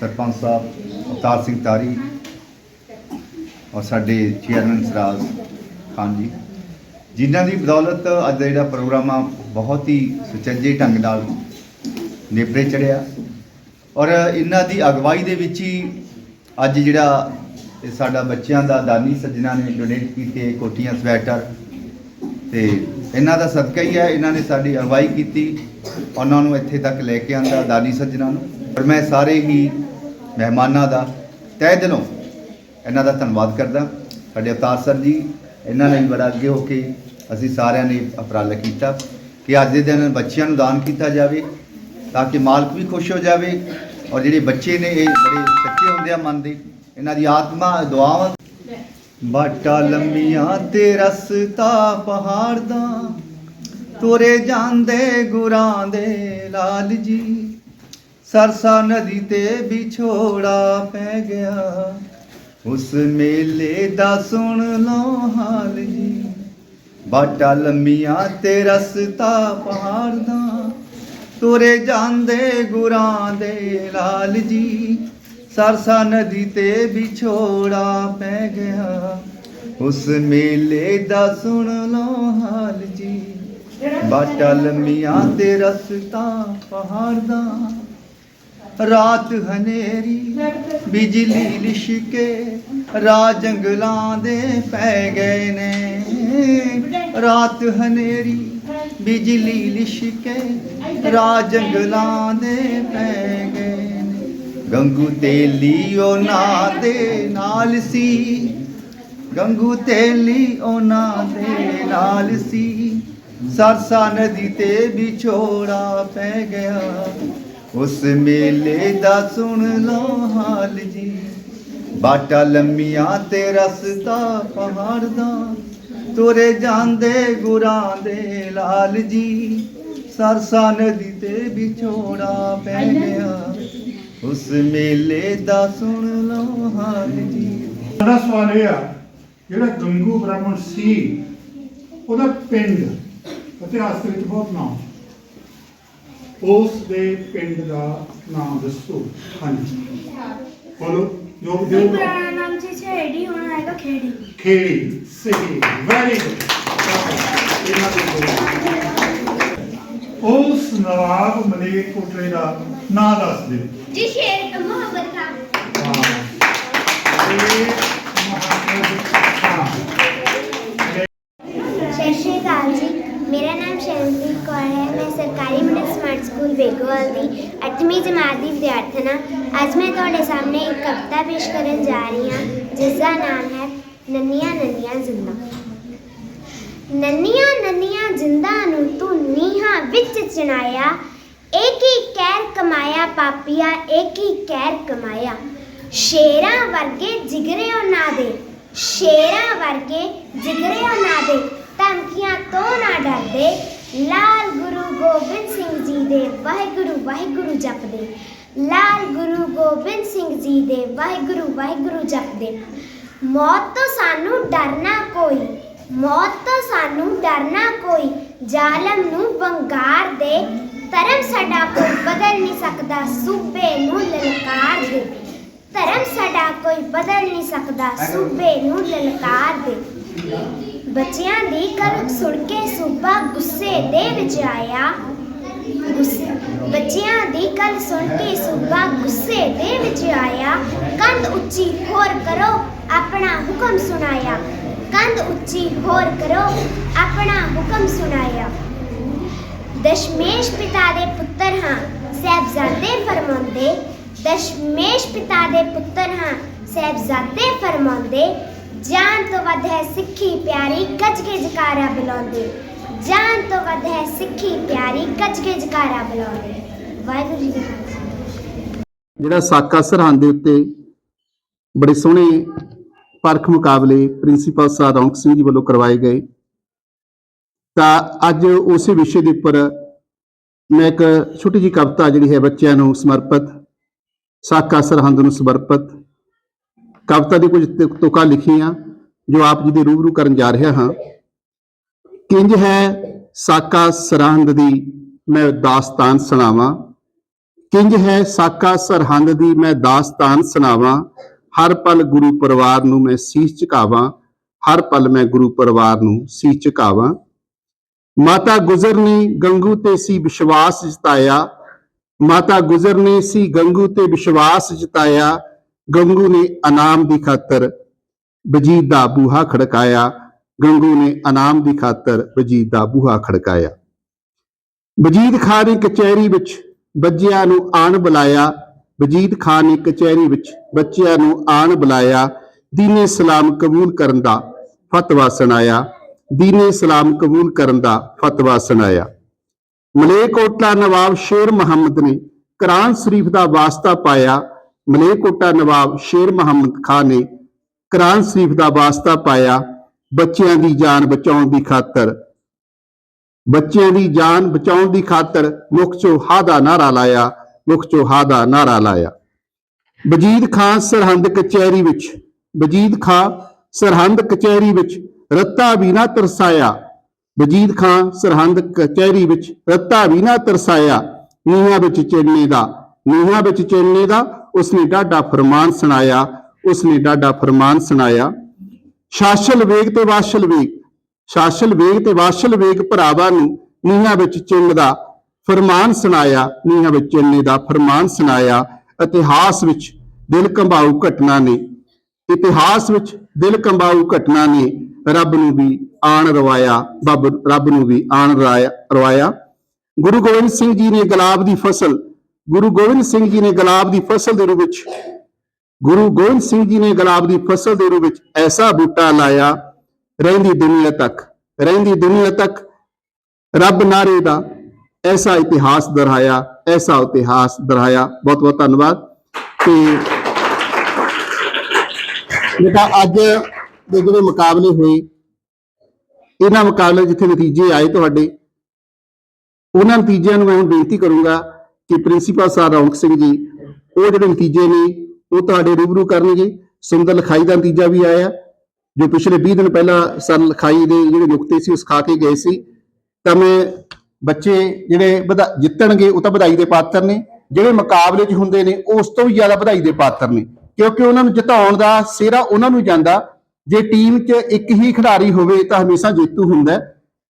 ਸਰਪੰਚ ਸਾਹਿਬ, ਅਵਤਾਰ ਸਿੰਘ ਤਾਰੀ ਔਰ ਸਾਡੇ ਚੇਅਰਮੈਨ ਸਰਾਜ ਖਾਨ ਜੀ। ਜਿਨ੍ਹਾਂ ਦੀ ਬਦੌਲਤ ਅੱਜ ਦਾ ਜਿਹੜਾ ਪ੍ਰੋਗਰਾਮ ਆ, ਬਹੁਤ ਹੀ ਸੁਚੱਜੇ ਢੰਗ ਨਾਲ ਨੇਪਰੇ ਚੜਿਆ ਔਰ ਇਹਨਾਂ ਦੀ ਅਗਵਾਈ ਦੇ ਵਿੱਚ ਹੀ ਅੱਜ ਜਿਹੜਾ ਸਾਡਾ ਬੱਚਿਆਂ ਦਾ ਦਾਨੀ ਸੱਜਣਾ ਨੇ ਡੋਨੇਟ ਕੀਤੇ ਕੋਟੀਆਂ ਸਵੈਟਰ ਤੇ ਇਹਨਾਂ ਦਾ ਸਦਕਾ ਹੀ ਹੈ, ਇਹਨਾਂ ਨੇ ਸਾਡੀ ਅਗਵਾਈ ਕੀਤੀ, ਉਹਨਾਂ ਨੂੰ ਇੱਥੇ ਤੱਕ ਲੈ ਕੇ ਆਂਦਾ, ਦਾਨੀ ਸੱਜਣਾ ਨੂੰ। ਪਰ ਮੈਂ ਸਾਰੇ ਹੀ ਮਹਿਮਾਨਾਂ ਦਾ ਤਹਿ ਦਿਲੋਂ ਇਹਨਾਂ ਦਾ ਧੰਨਵਾਦ ਕਰਦਾ। ਸਾਡੇ ਅਵਤਾਰ ਸਰ ਜੀ, ਇਹਨਾਂ ਨੇ ਬੜਾ ਅੱਗੇ ਹੋ ਕੇ ਅਸੀਂ ਸਾਰਿਆਂ ਨੇ ਉਪਰਾਲਾ ਕੀਤਾ ਕਿ ਅੱਜ ਦੇ ਦਿਨ ਬੱਚਿਆਂ ਨੂੰ ਦਾਨ ਕੀਤਾ ਜਾਵੇ, ਤਾਂ ਕਿ ਮਾਲਕ ਵੀ ਖੁਸ਼ ਹੋ ਜਾਵੇ ਔਰ ਜਿਹੜੇ ਬੱਚੇ ਨੇ, ਇਹ ਬੜੇ ਸੱਚੇ ਹੁੰਦੇ ਆ ਮਨ ਦੇ ਇਹਨਾਂ ਦੀ ਆਤਮਾ, ਦੁਆਵਾਂ ਬਾਟਾ ਲੰਮੀਆਂ ਤੇ ਰਸਤਾ ਪਹਾੜ ਦਾ। ਤੋਰੇ ਜਾਂਦੇ ਗੁਰਾਂ ਦੇ ਲਾਲ ਜੀ। ਸਰਸਾ ਨਦੀ ਤੇ ਵਿਛੋੜਾ ਪੈ ਗਿਆ। ਉਸ ਮੇਲੇ ਦਾ ਸੁਣ ਲਓ ਹਾਲ ਜੀ। ਬਾਟਾ ਲੰਮੀਆਂ ਤੇ ਰਸਤਾ ਪਹਾੜ ਦਾ। ਤੋਰੇ ਜਾਂਦੇ ਗੁਰਾਂ ਦੇ ਲਾਲ ਜੀ। ਸਰਸਾ ਨਦੀ ਤੇ ਵਿਛੋੜਾ ਪੈ ਗਿਆ। ਉਸ ਮੇਲੇ ਦਾ ਸੁਣ ਲਓ ਹਾਲ ਜੀ। ਬਾਟਾ ਲੰਮੀਆਂ ਤੇ ਰਸਤਾ ਪਹਾੜ ਦਾ। ਰਾਤ ਹਨੇਰੀ, ਬਿਜਲੀ ਲਿਸ਼ਕੇ ਰਾਹ ਜੰਗਲਾਂ ਦੇ ਪੈ ਗਏ ਨੇ। ਰਾਤ ਹਨੇਰੀ, ਬਿਜਲੀ ਲਿਸ਼ਕੇ ਰਾਹ ਜੰਗਲਾਂ ਦੇ ਪੈ ਗਏ ਗੰਗੂ ਤੇਲੀ ਉਹਨਾਂ ਦੇ ਨਾਲ ਸੀ। ਗੰਗੂ ਤੇਲੀ ਉਹਨਾਂ ਦੇ ਨਾਲ ਸੀ। ਸਰਸਾ ਨਦੀ ਤੇ ਵਿਛੋੜਾ ਪੈ ਗਿਆ। ਉਸ ਮੇਲੇ ਦਾ ਸੁਣ ਲਓ ਹਾਲ ਜੀ। ਬਾਟਾ ਲੰਮੀਆਂ ਤੇ ਰਸਤਾ ਪਹਾੜ ਦਾ। ਤੁਰੇ ਜਾਂਦੇ ਗੁਰਾਂ ਦੇ ਲਾਲ ਜੀ। ਸਰਸਾ ਨਦੀ ਤੇ ਵਿਛੋੜਾ ਪੈ ਗਿਆ। ਉਸ ਮੇਲੇ ਦਾ ਸੁਣ ਲਓ ਹਾਲ ਜੀ ਸਾਡਾ ਸਵਾਲ ਇਹ ਆ ਜਿਹੜਾ ਗੰਗੂ ਬ੍ਰਾਹਮਣ ਸੀ ਉਹਦਾ ਪਿੰਡ ਇਤਿਹਾਸ ਦੇ ਵਿੱਚ ਬਹੁਤ ਨਾਮ ਉਸ ਦੇ ਪਿੰਡ ਦਾ ਨਾਮ ਦੱਸੋ। ਹਾਂਜੀ। ਬੋਲੋ ਜੋ ਜੋ ਪੁਰਾਣਾ ਨਾਮ ਸੀ ਛੇੜੀ ਹੁਣ ਆਏਗਾ ਖੇੜੀ। ਖੇੜੀ ਸਹੀ ਵੈਰੀ ਗੁੱਡ ਉਸ ਨਵਾਬ ਮਲੇਕ ਕੋਟਲੇ ਦਾ ਨਾਂ ਦੱਸ ਦਿਓ। ਜੀ ਸ਼ੇਰ ਮੁਹੰਮਦ ਖਾਨ ਸਤਿ ਸ਼੍ਰੀ ਅਕਾਲ ਜੀ ਮੇਰਾ ਨਾਮ ਸ਼ਰਨਜੀਤ ਕੌਰ ਹੈ ਮੈਂ ਸਰਕਾਰੀ ਮਿਡਲ ਸਮਾਰਟ ਸਕੂਲ ਬੇਗੋਵਾਲ ਦੀ 8ਵੀਂ ਜਮਾਤ ਦੀ ਵਿਦਿਆਰਥਣ ਹਾਂ ਅੱਜ ਮੈਂ ਤੁਹਾਡੇ ਸਾਹਮਣੇ ਇੱਕ ਕਵਿਤਾ ਪੇਸ਼ ਕਰਨ ਜਾ ਰਹੀ ਹਾਂ ਜਿਸ ਦਾ ਨਾਮ ਹੈ ਨੰਨੀਆਂ ਨੰਨੀਆਂ ਜ਼ਿੰਦਾ ਨੰਨੀਆਂ ਨੰਨੀਆਂ ਜਿੰਦਾ ਨੂੰ ਤੂੰ ਨੀਹਾਂ ਵਿੱਚ ਚਣਾਇਆ ਏਕ ਹੀ ਕਹਿਰ ਕਮਾਇਆ ਪਾਪੀਆ ਏਕ ਹੀ ਕਹਿਰ ਕਮਾਇਆ। ਸ਼ੇਰਾਂ ਵਰਗੇ ਜਿਗਰੇ ਉਹਨਾਂ ਦੇ, ਸ਼ੇਰਾਂ ਵਰਗੇ ਜਿਗਰੇ ਉਹਨਾਂ ਦੇ। ਧਮਕੀਆਂ ਤੋਂ ਨਾ ਡਰਦੇ, ਲਾਲ ਗੁਰੂ ਗੋਬਿੰਦ ਸਿੰਘ ਜੀ ਦੇ ਵਾਹਿਗੁਰੂ ਵਾਹਿਗੁਰੂ ਜਪਦੇ। ਲਾਲ ਗੁਰੂ ਗੋਬਿੰਦ ਸਿੰਘ ਜੀ ਦੇ ਵਾਹਿਗੁਰੂ ਵਾਹਿਗੁਰੂ ਜਪਦੇ। ਮੌਤ ਤੋਂ ਸਾਨੂੰ ਡਰਨਾ ਕੋਈ, ਮੌਤ ਤੋਂ ਸਾਨੂੰ ਡਰਨਾ ਕੋਈ। ਜ਼ਾਲਮ ਨੂੰ ਵੰਗਾਰ ਦੇ ਧਰਮ ਸਾਡਾ ਕੋਈ ਬਦਲ ਨਹੀਂ ਸਕਦਾ, ਸੂਬੇ ਨੂੰ ਲਲਕਾਰ ਦੇ। ਧਰਮ ਸਾਡਾ ਕੋਈ ਬਦਲ ਨਹੀਂ ਸਕਦਾ, ਸੂਬੇ ਨੂੰ ਲਲਕਾਰ ਦੇ। ਬੱਚਿਆਂ ਦੀ ਗੱਲ ਸੁਣ ਕੇ ਸੂਬਾ ਗੁੱਸੇ ਦੇ ਵਿੱਚ ਆਇਆ। ਗੁੱਸੇ ਬੱਚਿਆਂ ਦੀ ਗੱਲ ਸੁਣ ਕੇ ਸੂਬਾ ਗੁੱਸੇ ਦੇ ਵਿੱਚ ਆਇਆ। ਕੰਧ ਉੱਚੀ ਹੋਰ ਕਰੋ, ਆਪਣਾ ਹੁਕਮ ਸੁਣਾਇਆ। ਕੰਧ ਉੱਚੀ ਹੋਰ ਕਰੋ, ਆਪਣਾ ਹੁਕਮ ਸੁਣਾਇਆ। ਦਸ਼ਮੇਸ਼ ਪਿਤਾ ਦੇ ਪੁੱਤਰ ਹਾਂ, ਸਹਿਬਜ਼ਾਦੇ ਫਰਮਾਉਂਦੇ, ਦਸ਼ਮੇਸ਼ ਪਿਤਾ ਦੇ ਪੁੱਤਰ ਹਾਂ, ਸਹਿਬਜ਼ਾਦੇ ਫਰਮਾਉਂਦੇ ਜਾਨ ਤੋਂ ਵੱਧ ਹੈ ਸਿੱਖੀ ਪਿਆਰੀ ਗੱਜ ਕੇ ਜਕਾਰਾ ਬੁਲਾਉਂਦੇ ਜਾਨ ਤੋਂ ਵੱਧ ਹੈ ਸਿੱਖੀ ਪਿਆਰੀ ਗੱਜ ਕੇ ਜਕਾਰਾ ਬੁਲਾਉਂਦੇ। ਵਾਹਿਗੁਰੂ ਜੀ ਕਾ ਜਿਹੜਾ ਸਾਕਾ ਸਰਹੰਦ ਦੇ ਉੱਤੇ ਬੜੇ ਸੋਹਣੇ ਪਰਖ ਮੁਕਾਬਲੇ ਪ੍ਰਿੰਸੀਪਲ ਸਰ ਰੌਣਕ ਸਿੰਘ ਜੀ ਵੱਲੋਂ ਕਰਵਾਏ ਗਏ। ਤਾਂ ਅੱਜ ਉਸੇ ਵਿਸ਼ੇ ਦੇ ਉੱਪਰ ਮੈਂ ਇੱਕ ਛੋਟੀ ਜੀ ਕਵਿਤਾ ਜਿਹੜੀ ਹੈ ਬੱਚਿਆਂ ਨੂੰ ਸਮਰਪਿਤ, ਸਾਕਾ ਸਰਹੰਦ ਨੂੰ ਸਮਰਪਿਤ ਕਵਿਤਾ ਦੀ ਕੁਝ ਤੁ- ਤੁਕਾਂ ਲਿਖੀਆਂ ਜੋ ਆਪ ਜੀ ਦੇ ਰੂਬਰੂ ਕਰਨ ਜਾ ਰਿਹਾ ਹਾਂ। ਕਿੰਜ ਹੈ ਸਾਕਾ ਸਰਹੰਦ ਦੀ ਮੈਂ ਦਾਸਤਾਨ ਸੁਣਾਵਾਂ? ਕਿੰਜ ਹੈ ਸਾਕਾ ਸਰਹੰਦ ਦੀ ਮੈਂ ਦਾਸਤਾਨ ਸੁਣਾਵਾਂ? ਹਰ ਪਲ ਗੁਰੂ ਪਰਿਵਾਰ ਨੂੰ ਮੈਂ ਸੀਸ ਝੁਕਾਵਾਂ, ਹਰ ਪਲ ਮੈਂ ਗੁਰੂ ਪਰਿਵਾਰ ਨੂੰ ਸੀਸ ਝੁਕਾਵਾਂ। ਮਾਤਾ ਗੁਜਰ ਨੇ ਗੰਗੂ ਤੇ ਸੀ ਵਿਸ਼ਵਾਸ ਜਤਾਇਆ। ਮਾਤਾ ਗੁਜਰ ਨੇ ਸੀ ਗੰਗੂ ਤੇ ਵਿਸ਼ਵਾਸ ਜਤਾਇਆ। ਗੰਗੂ ਨੇ ਇਨਾਮ ਦੀ ਖਾਤਰ ਵਜੀਦ ਦਾ ਬੂਹਾ ਖੜਕਾਇਆ। ਗੰਗੂ ਨੇ ਇਨਾਮ ਦੀ ਖਾਤਰ ਵਜੀਦ ਦਾ ਬੂਹਾ ਖੜਕਾਇਆ। ਵਜੀਦ ਖਾਨ ਨੇ ਕਚਹਿਰੀ ਵਿੱਚ ਬੱਚਿਆਂ ਨੂੰ ਆਣ ਬੁਲਾਇਆ। ਵਜੀਦ ਖਾਨ ਨੇ ਕਚਹਿਰੀ ਵਿੱਚ ਬੱਚਿਆਂ ਨੂੰ ਆਣ ਬੁਲਾਇਆ। ਦੀਨੇ ਸਲਾਮ ਕਬੂਲ ਕਰਨ ਦਾ ਫਤਵਾ ਸੁਣਾਇਆ। ਦੀਨੇ ਇਸਲਾਮ ਕਬੂਲ ਕਰਨ ਦਾ ਫਤਵਾ ਸੁਣਾਇਆ। ਮਲੇਕੋਟਲਾ ਨਵਾਬ ਸ਼ੇਰ ਮੁਹੰਮਦ ਨੇ ਕੁਰਾਨ ਸ਼ਰੀਫ ਦਾ ਵਾਸਤਾ ਪਾਇਆ। ਮਲੇਕੋਟਾ ਨਵਾਬ ਸ਼ੇਰ ਮੁਹੰਮਦ ਖਾਨ ਨੇ ਕੁਰਾਨ ਸ਼ਰੀਫ ਦਾ ਵਾਸਤਾ ਪਾਇਆ ਬੱਚਿਆਂ ਦੀ ਜਾਨ ਬਚਾਉਣ ਦੀ ਖਾਤਰ। ਬੱਚਿਆਂ ਦੀ ਜਾਨ ਬਚਾਉਣ ਦੀ ਖਾਤਰ ਮੁਖ ਚੋਂ ਹਾ ਦਾ ਨਾਰਾ ਲਾਇਆ, ਮੁਖ ਚੋਂ ਹਾ ਦਾ ਨਾਰਾ ਲਾਇਆ। ਵਜੀਦ ਖਾਨ ਸਰਹੰਦ ਕਚਹਿਰੀ ਵਿੱਚ, ਵਜੀਦ ਖਾਂ ਸਰਹੰਦ ਕਚਹਿਰੀ ਵਿੱਚ ਰੱਤਾ ਵੀ ਨਾ ਤਰਸਾਇਆ। ਵਜੀਦ ਖਾਂ ਸਰਹੰਦ ਕਚਹਿਰੀ ਵਿੱਚ ਰੱਤਾ ਵੀ ਨਾ ਤਰਸਾਇਆ। ਨੀਹਾਂ ਵਿੱਚ ਚਿੰਨੇ ਦਾ, ਨੀਹਾਂ ਵਿੱਚ ਚਿੰਨੇ ਦਾ ਉਸਨੇ ਡਾਢਾ ਫਰਮਾਨ ਸੁਣਾਇਆ, ਉਸਨੇ ਡਾਢਾ ਫਰਮਾਨ ਸੁਣਾਇਆ। ਸ਼ਾਸਲ ਵੇਗ ਤੇ ਵਾਸ਼ਲ ਵੇਗ, ਸ਼ਾਸਲ ਵੇਗ ਤੇ ਵਾਸ਼ਲ ਵੇਗ ਭਰਾਵਾਂ ਨੂੰ ਨੀਹਾਂ ਵਿੱਚ ਚਿੰਨ ਦਾ ਫਰਮਾਨ ਸੁਣਾਇਆ, ਨੀਹਾਂ ਵਿੱਚ ਚਿੰਨੇ ਦਾ ਫਰਮਾਨ ਸੁਣਾਇਆ। ਇਤਿਹਾਸ ਵਿੱਚ ਦਿਲ ਕੰਬਾਊ ਘਟਨਾ ਨੇ। ਇਤਿਹਾਸ ਵਿੱਚ ਦਿਲ ਕੰਬਾਊ ਘਟਨਾ ਨੇ ਰੱਬ ਨੂੰ ਵੀ ਆਣ ਰਵਾਇਆ, ਬੱਬ ਰੱਬ ਨੂੰ ਵੀ ਆਣ ਰਵਾਇਆ। ਗੁਰੂ ਗੋਬਿੰਦ ਸਿੰਘ ਜੀ ਨੇ ਗੁਲਾਬ ਦੀ ਫਸਲ, ਗੁਰੂ ਗੋਬਿੰਦ ਸਿੰਘ ਜੀ ਨੇ ਗੁਲਾਬ ਦੀ ਫਸਲ ਦੇ ਰੂਪ ਵਿੱਚ, ਗੁਰੂ ਗੋਬਿੰਦ ਸਿੰਘ ਜੀ ਨੇ ਗੁਲਾਬ ਦੀ ਫਸਲ ਦੇ ਰੂਪ ਵਿੱਚ ਐਸਾ ਬੂਟਾ ਲਾਇਆ, ਰਹਿੰਦੀ ਦੁਨੀਆ ਤੱਕ, ਰਹਿੰਦੀ ਦੁਨੀਆ ਤੱਕ ਰੱਬ ਨਾਰੇ ਦਾ ਐਸਾ ਇਤਿਹਾਸ ਦਰਹਾਇਆ ਐਸਾ ਇਤਿਹਾਸ ਦਰਹਾਇਆ ਬਹੁਤ ਬਹੁਤ ਧੰਨਵਾਦ। ਤੇ ਬੇਟਾ ਅੱਜ ਦੇ ਜਿਹੜੇ ਮੁਕਾਬਲੇ ਹੋਏ, ਇਹਨਾਂ ਮੁਕਾਬਲੇ ਜਿੱਥੇ ਨਤੀਜੇ ਆਏ ਤੁਹਾਡੇ, ਉਹਨਾਂ ਨਤੀਜਿਆਂ ਨੂੰ ਮੈਂ ਹੁਣ ਬੇਨਤੀ ਕਰੂੰਗਾ ਕਿ ਪ੍ਰਿੰਸੀਪਲ ਸਰ ਰੌਣਕ ਸਿੰਘ ਜੀ, ਉਹ ਜਿਹੜੇ ਨਤੀਜੇ ਨੇ, ਉਹ ਤੁਹਾਡੇ ਰੂਬਰੂ ਕਰਨਗੇ। ਸੁੰਦਰ ਲਿਖਾਈ ਦਾ ਨਤੀਜਾ ਵੀ ਆਇਆ, ਜੋ ਪਿਛਲੇ 20 ਦਿਨ ਪਹਿਲਾਂ ਸਰ ਲਿਖਾਈ ਦੇ ਜਿਹੜੇ ਨੁਕਤੇ ਸੀ, ਉਹ ਸਿਖਾ ਕੇ ਗਏ ਸੀ। ਤਾਂ ਮੈਂ ਬੱਚੇ ਜਿਹੜੇ ਵਧਾ- ਜਿੱਤਣਗੇ, ਉਹ ਤਾਂ ਵਧਾਈ ਦੇ ਪਾਤਰ ਨੇ। ਜਿਹੜੇ ਮੁਕਾਬਲੇ 'ਚ ਹੁੰਦੇ ਨੇ ਉਸ ਤੋਂ ਵੀ ਜ਼ਿਆਦਾ ਵਧਾਈ ਦੇ ਪਾਤਰ ਨੇ। ਕਿਉਂਕਿ ਉਹਨਾਂ ਨੂੰ ਜਿਤਾਉਣ ਦਾ ਸਿਹਰਾ ਉਹਨਾਂ ਨੂੰ ਜਾਂਦਾ। ਜੇ ਟੀਮ 'ਚ ਇੱਕ ਹੀ ਖਿਡਾਰੀ ਹੋਵੇ ਤਾਂ ਹਮੇਸ਼ਾ ਜੇਤੂ ਹੁੰਦਾ।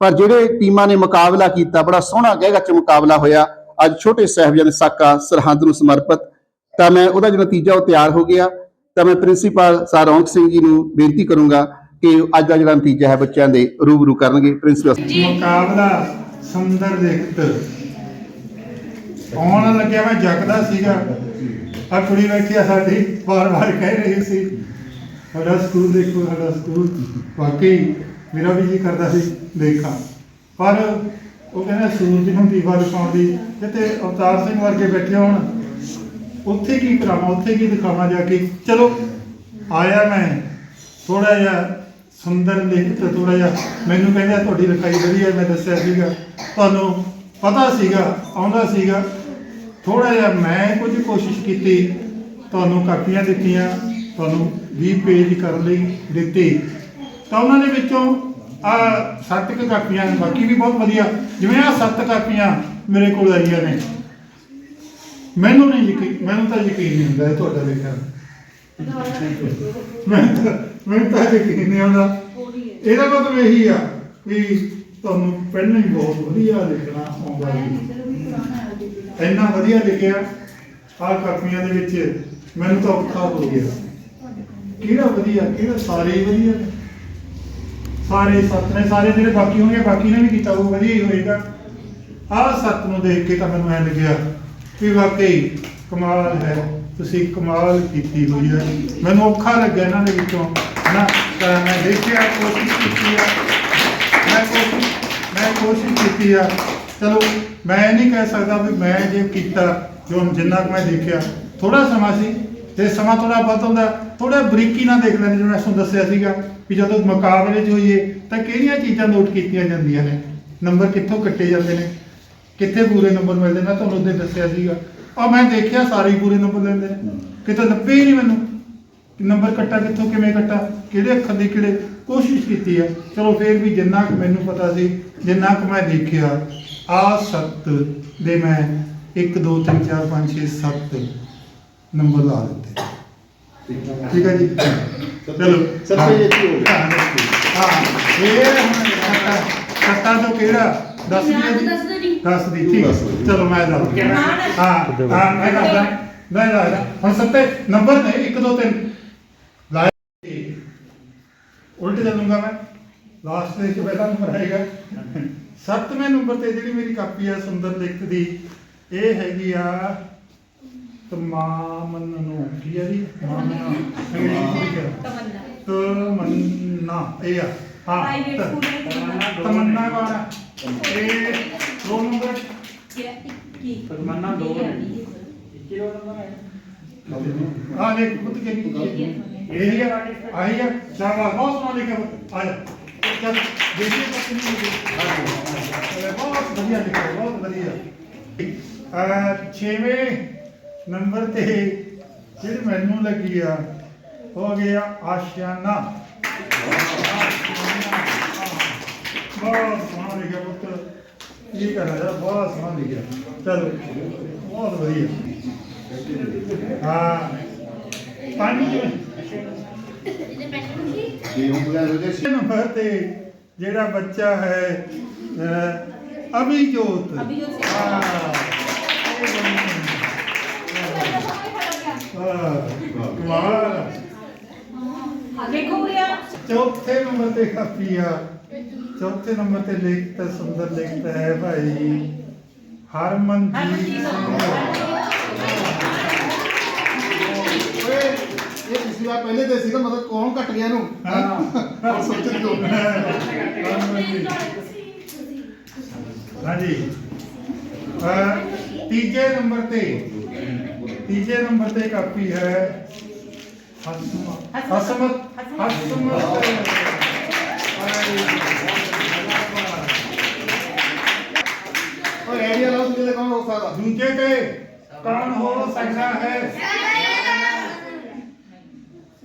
ਪਰ ਜਿਹੜੇ ਟੀਮਾਂ ਨੇ ਮੁਕਾਬਲਾ ਕੀਤਾ ਬੜਾ ਸੋਹਣਾ ਗਹਿ ਚ ਮੁਕਾਬਲਾ ਹੋਇਆ। ਅੱਜ ਛੋਟੇ ਸਾਹਿਬਜ਼ਾਦੇ ਸਾਕਾ ਸਰਹੰਦ ਨੂੰ ਸਮਰਪਿਤ। ਤਾਂ ਮੈਂ ਉਹਦਾ ਜਿਹੜਾ ਨਤੀਜਾ ਉਹ ਤਿਆਰ ਹੋ ਗਿਆ। ਤਾਂ ਮੈਂ ਪ੍ਰਿੰਸੀਪਲ ਸਰ ਰੌਣਕ ਸਿੰਘ ਜੀ ਨੂੰ ਬੇਨਤੀ ਕਰੂੰਗਾ ਕਿ ਅੱਜ ਦਾ ਜਿਹੜਾ ਨਤੀਜਾ ਹੈ ਬੱਚਿਆਂ ਦੇ ਰੂਬਰੂ ਕਰਨਗੇ। ਪ੍ਰਿੰਸੀਪਲ ਮੁਕਾਬਲਾ ਸੁੰਦਰ ਲਿਖਤ ਆਉਣ ਲੱਗਿਆ ਮੈਂ ਜਗਦਾ ਸੀਗਾ। ਆ ਕੁੜੀ ਬੈਠੀ ਆ ਸਾਡੀ ਵਾਰ-ਵਾਰ ਕਹਿ ਰਹੀ ਸੀ। ਸਾਡਾ ਸਕੂਲ ਦੇਖੋ, ਸਾਡਾ ਸਕੂਲ। ਵਾਕਈ ਮੇਰਾ ਵੀ ਜੀ ਕਰਦਾ ਸੀ ਦੇਖਾਂ ਪਰ ਉਹ ਕਹਿੰਦਾ ਸੂਰਜ ਨੂੰ ਦੀਵਾ ਦਿਖਾਉਣ ਦੀ। ਜਿੱਥੇ ਅਵਤਾਰ ਸਿੰਘ ਵਰਗੇ ਬੈਠੇ ਹੋਣ, ਉੱਥੇ ਕੀ ਕਰਾਵਾਂ, ਉੱਥੇ ਕੀ ਦਿਖਾਵਾਂ ਜਾ ਕੇ? ਚਲੋ, ਆਇਆ ਮੈਂ। ਥੋੜਾ ਜਿਹਾ ਸੁੰਦਰ ਲਿਖਤ ਥੋੜਾ ਜਿਹਾ। ਮੈਨੂੰ ਕਹਿੰਦਾ, ਤੁਹਾਡੀ ਲਿਖਾਈ ਵਧੀਆ ਮੈਂ ਦੱਸਿਆ ਸੀਗਾ। ਤੁਹਾਨੂੰ ਪਤਾ ਸੀਗਾ, ਆਉਂਦਾ ਸੀਗਾ। ਥੋੜਾ ਜਿਹਾ ਮੈਂ ਕੁਝ ਕੋਸ਼ਿਸ਼ ਕੀਤੀ, ਤੁਹਾਨੂੰ ਕਾਪੀਆਂ ਦਿੱਤੀਆਂ, ਤੁਹਾਨੂੰ 20 ਪੇਜ ਕਰਨ ਲਈ ਦਿੱਤੇ। ਤਾਂ ਉਹਨਾਂ ਦੇ ਵਿੱਚੋਂ ਆ ਸੱਤ ਕੁ ਕਾਪੀਆਂ, ਬਾਕੀ ਵੀ ਬਹੁਤ ਵਧੀਆ, ਜਿਵੇਂ ਆ ਸੱਤ ਕਾਪੀਆਂ ਮੇਰੇ ਕੋਲ ਆਈਆਂ ਨੇ। ਮੈਨੂੰ ਨਹੀਂ ਯਕੀਨ, ਮੈਨੂੰ ਤਾਂ ਯਕੀਨ ਨਹੀਂ ਹੁੰਦਾ ਇਹ ਤੁਹਾਡਾ ਲਿਖਿਆ ਮੈਂ ਤਾਂ, ਮੈਨੂੰ ਤਾਂ ਯਕੀਨ ਨਹੀਂ ਆਉਂਦਾ। ਇਹਦਾ ਮਤਲਬ ਇਹੀ ਆ ਵੀ ਤੁਹਾਨੂੰ ਪਹਿਲਾਂ ਹੀ ਬਹੁਤ ਵਧੀਆ ਲਿਖਣਾ ਆਉਂਦਾ ਜੀ ਇੰਨਾ ਵਧੀਆ ਲਿਖਿਆ ਆਹ ਕਾਪੀਆਂ ਦੇ ਵਿੱਚ, ਮੈਨੂੰ ਤਾਂ ਔਖਾ ਹੋ ਗਿਆ। ਕਿਹੜਾ ਵਧੀਆ, ਕਿਹੜਾ ਸਾਰੇ ਹੀ ਵਧੀਆ। ਨੇ ਸਾਰੇ ਸੱਤ ਨੇ, ਸਾਰੇ ਜਿਹੜੇ ਬਾਕੀ ਹੋਣਗੇ, ਬਾਕੀ ਨੇ ਵੀ ਕੀਤਾ, ਉਹ ਵਧੀਆ ਹੀ ਹੋਏਗਾ। ਆਹ ਸੱਤ ਨੂੰ ਦੇਖ ਕੇ ਤਾਂ ਮੈਨੂੰ ਐ ਲੱਗਿਆ ਵੀ ਵਾਕਈ ਕਮਾਲ ਹੈ, ਤੁਸੀਂ ਕਮਾਲ ਕੀਤੀ ਹੋਈ ਹੈ ਮੈਨੂੰ ਔਖਾ ਲੱਗਿਆ ਇਹਨਾਂ ਦੇ ਵਿੱਚੋਂ, ਹਨਾ? ਤਾਂ ਮੈਂ ਦੇਖਿਆ, ਕੋਸ਼ਿਸ਼ ਕੀਤੀ ਆ। ਮੈਂ ਕੋਸ਼ਿਸ਼ ਮੈਂ ਕੋਸ਼ਿਸ਼ ਕੀਤੀ ਆ ਚਲੋ ਮੈਂ ਇਹ ਨਹੀਂ ਕਹਿ ਸਕਦਾ ਵੀ ਮੈਂ ਜੇ ਕੀਤਾ ਜੋ ਜਿੰਨਾ ਕੁ ਮੈਂ ਦੇਖਿਆ ਥੋੜਾ ਸਮਾਂ ਸੀ ਤੇ ਸਮਾਂ ਥੋੜਾ ਵੱਧ ਹੁੰਦਾ ਥੋੜਾ ਬਰੀਕੀ ਨਾਲ ਦੇਖ ਲੈਂਦੇ ਜਿਵੇਂ ਮੈਂ ਤੁਹਾਨੂੰ ਦੱਸਿਆ ਸੀਗਾ ਵੀ ਜਦੋਂ ਮੁਕਾਬਲੇ 'ਚ ਹੋਈਏ ਤਾਂ ਕਿਹੜੀਆਂ ਚੀਜ਼ਾਂ ਨੋਟ ਕੀਤੀਆਂ ਜਾਂਦੀਆਂ ਨੇ? ਨੰਬਰ ਕਿੱਥੋਂ ਕੱਟੇ ਜਾਂਦੇ ਨੇ? ਕਿੱਥੇ ਪੂਰੇ ਨੰਬਰ ਮਿਲਦੇ ਨੇ? ਤੁਹਾਨੂੰ ਉਹਦੇ ਦੱਸਿਆ ਸੀਗਾ। ਆ ਮੈਂ ਦੇਖਿਆ ਸਾਰੇ ਹੀ ਪੂਰੇ ਨੰਬਰ ਲੈਂਦੇ ਨੇ। ਕਿਤੇ ਲੱਭੇ ਹੀ ਨਹੀਂ ਮੈਨੂੰ। ਕਿ ਨੰਬਰ ਕੱਟਾ ਕਿੱਥੋਂ ਕਿਵੇਂ ਕੱਟਾ? ਕਿਹੜੇ ਅੱਖਰ ਦੀ ਕਿਹੜੇ? ਕੋਸ਼ਿਸ਼ ਕੀਤੀ ਆ। ਚਲੋ ਫੇਰ ਵੀ ਜਿੰਨਾ ਕੁ ਮੈਨੂੰ ਪਤਾ ਸੀ ਜਿੰਨਾ ਕੁ ਮੈਂ ਦੇਖਿਆ ਆ ਸੱਤ ਦੇ ਮੈਂ 1 2 3 4 5 6 7 ਨੰਬਰ ਲਾ ਦਿੱਤੇ। ਠੀਕ ਹੈ ਜੀ? ਚਲੋ। ਸੱਤੇ ਜੇਤੂ ਹੋ ਗਏ। ਹਾਂ ਇਹ ਹੁਣ ਸੱਤਾ ਤੋਂ ਕਿਹੜਾ? ਦੱਸ ਦਿਓ ਜੀ। ਦੱਸ ਦੀ ਠੀਕ। ਚਲੋ ਮੈਂ ਦੱਸ। ਹਾਂ। ਹਾਂ ਮੈਂ ਦੱਸਦਾ। ਮੈਂ ਦੱਸਦਾ। ਹੁਣ ਸੱਤੇ ਨੰਬਰ ਨੇ 1 2 3 ਲਾਇਆ ਉਲਟ ਚੱਲੂੰਗਾ ਮੈਂ। ਲਾਸਟ ਦੇ ਵਿੱਚ ਪਹਿਲਾ ਨੰਬਰ ਆਏਗਾ। ਸੱਤਵੇਂ ਨੰਬਰ ਤੇ ਜਿਹੜੀ ਮੇਰੀ ਕਾਪੀ ਆ ਸੁੰਦਰ ਲਿਖਤ ਦੀ ਇਹ ਹੈਗੀ ਆ ਤਮਾਮਨ ਨੂੰ ਕੀ ਹੈ ਜੀ? ਤਮਾਮਨਾ ਤਮੰਨਾ ਇਹ ਆ। ਹਾਂ ਤਮੰਨਾ। ਆ ਇਹ ਦੋ ਨੰਬਰ। ਆ ਦੇਖ ਪੁੱਤ ਕੇ ਇਹ ਹੀ ਆ ਆਹੀ ਆ। ਸ਼ਾਬਾਸ਼ ਬਹੁਤ ਸੋਹਣਾ ਲਿਖਿਆ ਪੁੱਤ। ਆ ਜਾ। ਚੱਲ ਦੇਖੀਏ ਤਾਂ ਕਿੰਨੀ ਹੋਈ ਬਹੁਤ ਵਧੀਆ ਲਿਖਿਆ ਬਹੁਤ ਵਧੀਆ ਅਹ ਛੇਵੇਂ ਨੰਬਰ ਤੇ ਜਿਹੜੀ ਮੈਨੂੰ ਲੱਗੀ ਆ ਹੋ ਗਿਆ ਆਸ਼ਿਆਨਾ ਬਹੁਤ ਸੋਹਣਾ ਲਿਖਿਆ ਪੁੱਤ ਇਹ ਕਰਨਾ ਯਾਰ ਬਹੁਤ ਸੋਹਣਾ ਲਿਖਿਆ ਚਲੋ ਬਹੁਤ ਵਧੀਆ ਹਾਂ ਪੰਜ ਦੇ ਨੰਬਰ ਤੇ ਜਿਹੜਾ ਬੱਚਾ ਹੈ ਅਹ, ਅਭਿਜੋਤ। ਅਭਿਜੋਤ ਹਾਂ। ਇਹ ਕਮਾਲ ਦੇਖੋ ਨੰਬਰ ਤੇ ਕਾਪੀ ਆ। ਚੌਥੇ ਨੰਬਰ ਤੇ ਲਿਖਤ ਸੁੰਦਰ ਲਿਖਤ ਹੈ ਭਾਈ। ਹਰਮਨਜੀਤ ਸਿੰਘ। ਓਏ। ਇਹ ਪਿਛਲੀ ਵਾਰ ਪਹਿਲੇ ਦੇ ਸੀਗਾ ਮਤਲਬ ਕੌਣ ਘਟ ਗਿਆ ਇਹਨੂੰ। ਹਾਂ। ਸੋਚਣ ਦਿਓ ਹਰਮਨਜੀਤ ਹਾਂਜੀ। ਅਹ, ਤੀਜੇ ਨੰਬਰ ਤੇ। ਤੀਜੇ ਨੰਬਰ ਤੇ ਕਾਪੀ ਹੈ ਹਸਮਤ। ਹਸਮਤ। ਹਸਮਤ। ਲਾਓ ਦੂਜੇ ਦੇ ਕੌਣ ਹੋ ਸਕਦਾ? ਦੂਜੇ ਤੇ ਕੌਣ ਹੋ ਸਕਦਾ